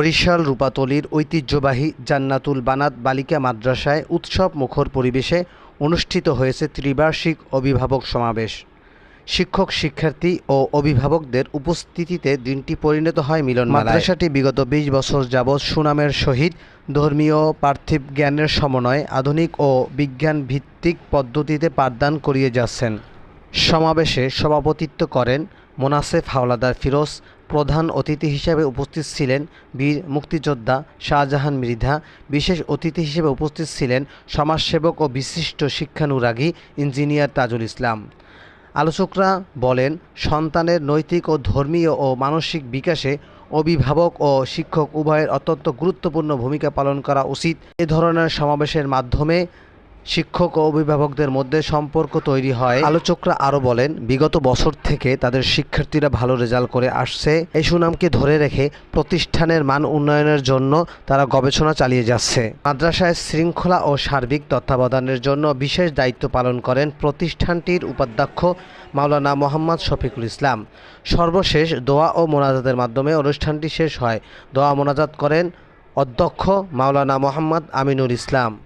বরিশাল রূপাতলির ঐতিহ্যবাহী জান্নাতুল বানাত বালিকা মাদ্রাসায় উৎসব মুখর পরিবেশে অনুষ্ঠিত হয়েছে ত্রিবার্ষিক অভিভাবক সমাবেশ। শিক্ষক, শিক্ষার্থী ও অভিভাবকদের উপস্থিতিতে দিনটি পরিণত হয় মিলন মাদ্রাসাটি বিগত বিশ বছর যাবৎ সুনামের সহিত ধর্মীয়, পার্থিব জ্ঞানের সমন্বয়ে আধুনিক ও বিজ্ঞান ভিত্তিক পদ্ধতিতে পাঠদান করিয়ে যাচ্ছেন। সমাবেশে সভাপতিত্ব করেন মোনাসেফ হাওলাদার ফিরোজ প্রধান অতিথি হিসেবে উপস্থিত ছিলেন বীর মুক্তিযোদ্ধা শাহজাহান মৃধা। বিশেষ অতিথি হিসেবে উপস্থিত ছিলেন সমাজসেবক ও বিশিষ্ট শিক্ষানুরাগী ইঞ্জিনিয়ার তাজুল ইসলাম। আলোচকরা বলেন, সন্তানের নৈতিক ও ধর্মীয় ও মানসিক বিকাশে অভিভাবক ও শিক্ষক উভয়ের অত্যন্ত গুরুত্বপূর্ণ ভূমিকা পালন করা উচিত। এ ধরনের সমাবেশের মাধ্যমে শিক্ষক ও অভিভাবকদের মধ্যে সম্পর্ক তৈরি হয়। আলোচকরা আরও বলেন, বিগত বছর থেকে তাদের শিক্ষার্থীরা ভালো রেজাল্ট করে আসছে। এই সুনামকে ধরে রেখে প্রতিষ্ঠানের মান উন্নয়নের জন্য তারা গবেষণা চালিয়ে যাচ্ছে। মাদ্রাসায় শৃঙ্খলা ও সার্বিক তত্ত্বাবধানের জন্য বিশেষ দায়িত্ব পালন করেন প্রতিষ্ঠানটির উপাধ্যক্ষ মাওলানা মোহাম্মদ শফিকুল ইসলাম। সর্বশেষ দোয়া ও মোনাজাতের মাধ্যমে অনুষ্ঠানটি শেষ হয়। দোয়া মোনাজাত করেন অধ্যক্ষ মাওলানা মোহাম্মদ আমিনুল ইসলাম।